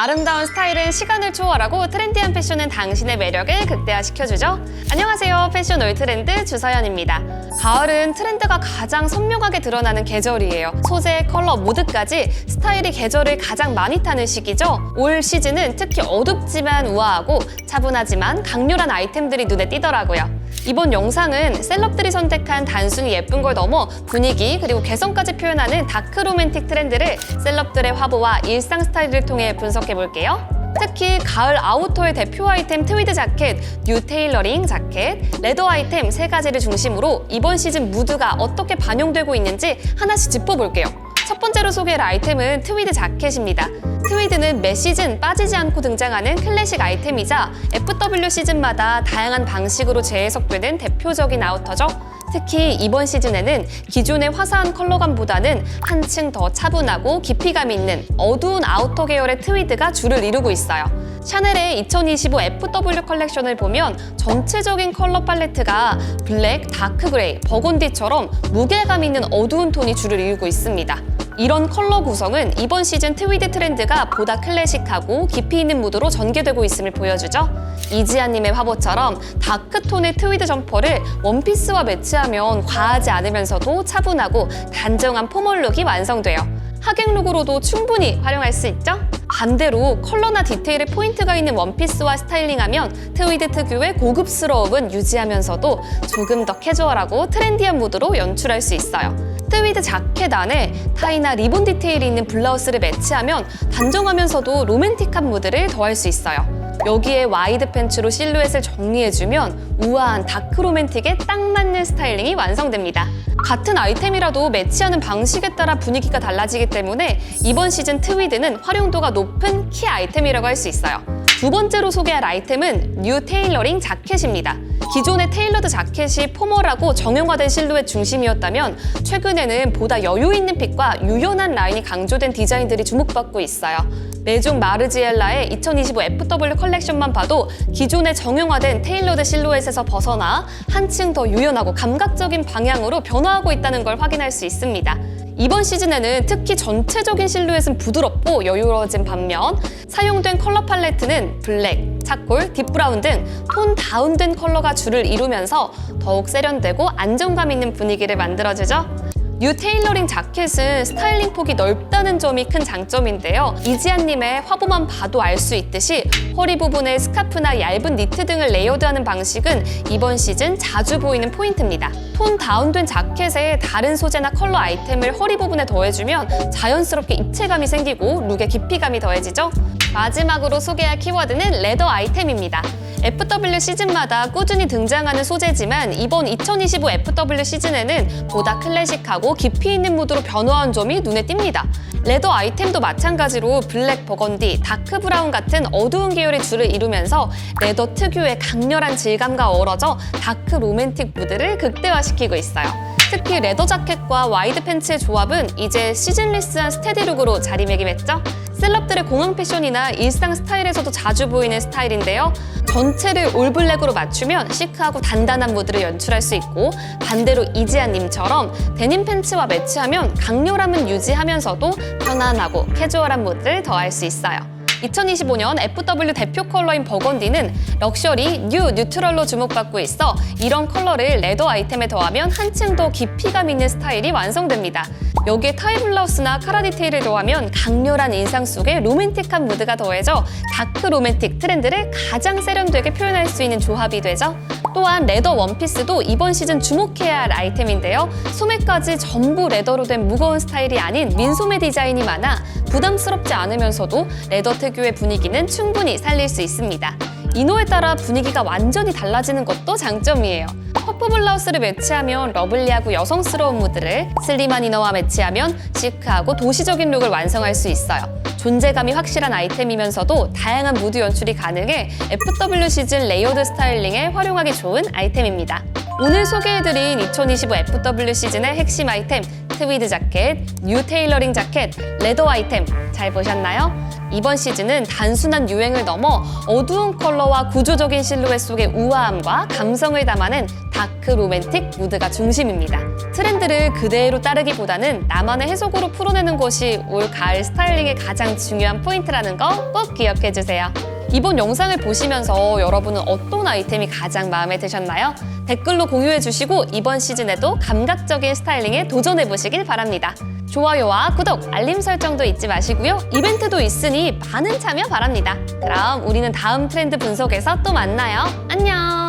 아름다운 스타일은 시간을 초월하고 트렌디한 패션은 당신의 매력을 극대화시켜주죠. 안녕하세요. 패션 올 트렌드 주서연입니다. 가을은 트렌드가 가장 선명하게 드러나는 계절이에요. 소재, 컬러 모두까지 스타일이 계절을 가장 많이 타는 시기죠. 올 시즌은 특히 어둡지만 우아하고 차분하지만 강렬한 아이템들이 눈에 띄더라고요. 이번 영상은 셀럽들이 선택한 단순히 예쁜 걸 넘어 분위기 그리고 개성까지 표현하는 다크 로맨틱 트렌드를 셀럽들의 화보와 일상 스타일을 통해 분석해 볼게요. 특히 가을 아우터의 대표 아이템 트위드 자켓, 뉴 테일러링 자켓, 레더 아이템 세 가지를 중심으로 이번 시즌 무드가 어떻게 반영되고 있는지 하나씩 짚어볼게요. 첫 번째로 소개할 아이템은 트위드 자켓입니다. 트위드는 매 시즌 빠지지 않고 등장하는 클래식 아이템이자 FW 시즌마다 다양한 방식으로 재해석되는 대표적인 아우터죠. 특히 이번 시즌에는 기존의 화사한 컬러감보다는 한층 더 차분하고 깊이감 있는 어두운 아우터 계열의 트위드가 주를 이루고 있어요. 샤넬의 2025 FW 컬렉션을 보면 전체적인 컬러 팔레트가 블랙, 다크 그레이, 버건디처럼 무게감 있는 어두운 톤이 주를 이루고 있습니다. 이런 컬러 구성은 이번 시즌 트위드 트렌드가 보다 클래식하고 깊이 있는 무드로 전개되고 있음을 보여주죠. 이지아님의 화보처럼 다크톤의 트위드 점퍼를 원피스와 매치하면 과하지 않으면서도 차분하고 단정한 포멀룩이 완성돼요. 하객룩으로도 충분히 활용할 수 있죠? 반대로 컬러나 디테일에 포인트가 있는 원피스와 스타일링하면 트위드 특유의 고급스러움은 유지하면서도 조금 더 캐주얼하고 트렌디한 무드로 연출할 수 있어요. 트위드 자켓 안에 타이나 리본 디테일이 있는 블라우스를 매치하면 단정하면서도 로맨틱한 무드를 더할 수 있어요. 여기에 와이드 팬츠로 실루엣을 정리해주면 우아한 다크 로맨틱에 딱 맞는 스타일링이 완성됩니다. 같은 아이템이라도 매치하는 방식에 따라 분위기가 달라지기 때문에 이번 시즌 트위드는 활용도가 높은 키 아이템이라고 할 수 있어요. 두 번째로 소개할 아이템은 뉴 테일러링 자켓입니다. 기존의 테일러드 자켓이 포멀하고 정형화된 실루엣 중심이었다면 최근에는 보다 여유 있는 핏과 유연한 라인이 강조된 디자인들이 주목받고 있어요. 메종 마르지엘라의 2025 FW 컬렉션만 봐도 기존의 정형화된 테일러드 실루엣에서 벗어나 한층 더 유연하고 감각적인 방향으로 변화하고 있다는 걸 확인할 수 있습니다. 이번 시즌에는 특히 전체적인 실루엣은 부드럽고 여유로워진 반면 사용된 컬러 팔레트는 블랙, 차콜, 딥브라운 등 톤 다운된 컬러가 주를 이루면서 더욱 세련되고 안정감 있는 분위기를 만들어주죠. 뉴 테일러링 자켓은 스타일링 폭이 넓다는 점이 큰 장점인데요. 이지아님의 화보만 봐도 알 수 있듯이 허리 부분에 스카프나 얇은 니트 등을 레이어드하는 방식은 이번 시즌 자주 보이는 포인트입니다. 톤 다운된 자켓에 다른 소재나 컬러 아이템을 허리 부분에 더해주면 자연스럽게 입체감이 생기고 룩의 깊이감이 더해지죠. 마지막으로 소개할 키워드는 레더 아이템입니다. FW 시즌마다 꾸준히 등장하는 소재지만 이번 2025 FW 시즌에는 보다 클래식하고 깊이 있는 무드로 변화한 점이 눈에 띕니다. 레더 아이템도 마찬가지로 블랙 버건디, 다크 브라운 같은 어두운 계열의 줄을 이루면서 레더 특유의 강렬한 질감과 어우러져 다크 로맨틱 무드를 극대화시키고 있어요. 특히 레더 자켓과 와이드 팬츠의 조합은 이제 시즌리스한 스테디룩으로 자리매김했죠. 셀럽들의 공항 패션이나 일상 스타일에서도 자주 보이는 스타일인데요. 전체를 올블랙으로 맞추면 시크하고 단단한 무드를 연출할 수 있고 반대로 이지아님처럼 데님 팬츠와 매치하면 강렬함은 유지하면서도 편안하고 캐주얼한 무드를 더할 수 있어요. 2025년 FW 대표 컬러인 버건디는 럭셔리, 뉴, 뉴트럴로 주목받고 있어 이런 컬러를 레더 아이템에 더하면 한층 더 깊이감 있는 스타일이 완성됩니다. 여기에 타이 블라우스나 카라 디테일을 더하면 강렬한 인상 속에 로맨틱한 무드가 더해져 다크 로맨틱 트렌드를 가장 세련되게 표현할 수 있는 조합이 되죠. 또한 레더 원피스도 이번 시즌 주목해야 할 아이템인데요. 소매까지 전부 레더로 된 무거운 스타일이 아닌 민소매 디자인이 많아 부담스럽지 않으면서도 레더 특유의 분위기는 충분히 살릴 수 있습니다. 이노에 따라 분위기가 완전히 달라지는 것도 장점이에요. 퍼프 블라우스를 매치하면 러블리하고 여성스러운 무드를 슬림한 이너와 매치하면 시크하고 도시적인 룩을 완성할 수 있어요. 존재감이 확실한 아이템이면서도 다양한 무드 연출이 가능해 FW 시즌 레이어드 스타일링에 활용하기 좋은 아이템입니다. 오늘 소개해드린 2025 FW 시즌의 핵심 아이템 트 위드 자켓, 뉴 테일러링 자켓, 레더 아이템 잘 보셨나요? 이번 시즌은 단순한 유행을 넘어 어두운 컬러와 구조적인 실루엣 속의 우아함과 감성을 담아낸 다크 로맨틱 무드가 중심입니다. 트렌드를 그대로 따르기보다는 나만의 해석으로 풀어내는 것이 올 가을 스타일링의 가장 중요한 포인트라는 거 꼭 기억해 주세요. 이번 영상을 보시면서 여러분은 어떤 아이템이 가장 마음에 드셨나요? 댓글로 공유해 주시고 이번 시즌에도 감각적인 스타일링에 도전해 보시길 바랍니다. 좋아요와 구독, 알림 설정도 잊지 마시고요. 이벤트도 있으니 많은 참여 바랍니다. 그럼 우리는 다음 트렌드 분석에서 또 만나요. 안녕!